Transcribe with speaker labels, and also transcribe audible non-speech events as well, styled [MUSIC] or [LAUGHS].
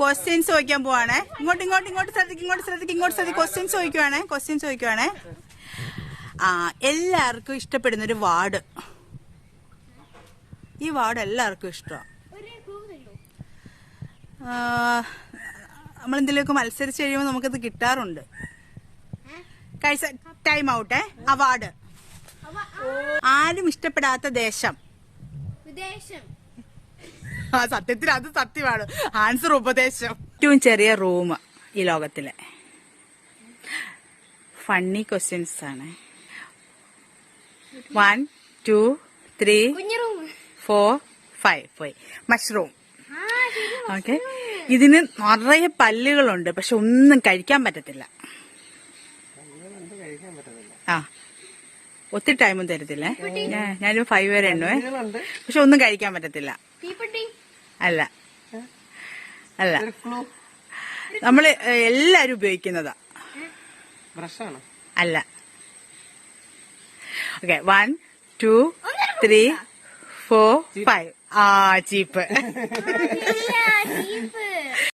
Speaker 1: Questions ചോദിക്കാൻ പോവാണേ. ഇങ്ങോട്ട് ഇങ്ങോട്ട് ഇങ്ങോട്ട് ശ്രദ്ധിക്കും ഇങ്ങോട്ട് ശ്രദ്ധിക്കും ഇങ്ങോട്ട് ശ്രദ്ധിക്കും. ക്വസ്റ്റ്യൻസ് ചോദിക്കുവാണേ ക്വസ്റ്റ്യൻസ് ചോദിക്കുവാണേ. ആ എല്ലാവർക്കും ഇഷ്ടപ്പെടുന്ന ഒരു വാർഡ്. ഈ വാർഡ് എല്ലാവർക്കും ഇഷ്ടമാണ് നമ്മൾ എന്തെങ്കിലുമൊക്കെ മത്സരിച്ച് കഴിയുമ്പോൾ നമുക്കത് കിട്ടാറുണ്ട്. കഴിച്ച ടൈം ഔട്ട് ഔട്ടേ അവാർഡ് ആരും ഇഷ്ടപ്പെടാത്ത ദേശം.
Speaker 2: വിദേശം
Speaker 1: ആ സത്യത്തിൽ അത് സത്യമാണ്. ആൻസർ ഉപദേശം. ഏറ്റവും ചെറിയ റൂം ഈ ലോകത്തിലെ. ഫണ്ണി ക്വസ്റ്റ്യൻസ് ആണ്. വൺ ടു ത്രീ
Speaker 2: കുഞ്ഞു റൂം
Speaker 1: ഫോർ ഫൈവ് പോയി. മഷ്റൂം ഓക്കെ ഇതിന് നിറയെ പല്ലുകളുണ്ട് പക്ഷെ ഒന്നും കഴിക്കാൻ പറ്റത്തില്ല. ആ. ഒത്തിരി ടൈമും തരത്തില്ലേ. ഞാൻ- ഞാനൊരു ഫൈവ് വരെ എണ്ണുവേ. പക്ഷെ ഒന്നും കഴിക്കാൻ പറ്റത്തില്ല. അല്ല. അല്ല. നമ്മൾ എല്ലാരും ഉപയോഗിക്കുന്നതാ. അല്ല. Okay one two three four five ആ ചീപ്പ് [LAUGHS]
Speaker 2: ജീപ്പ്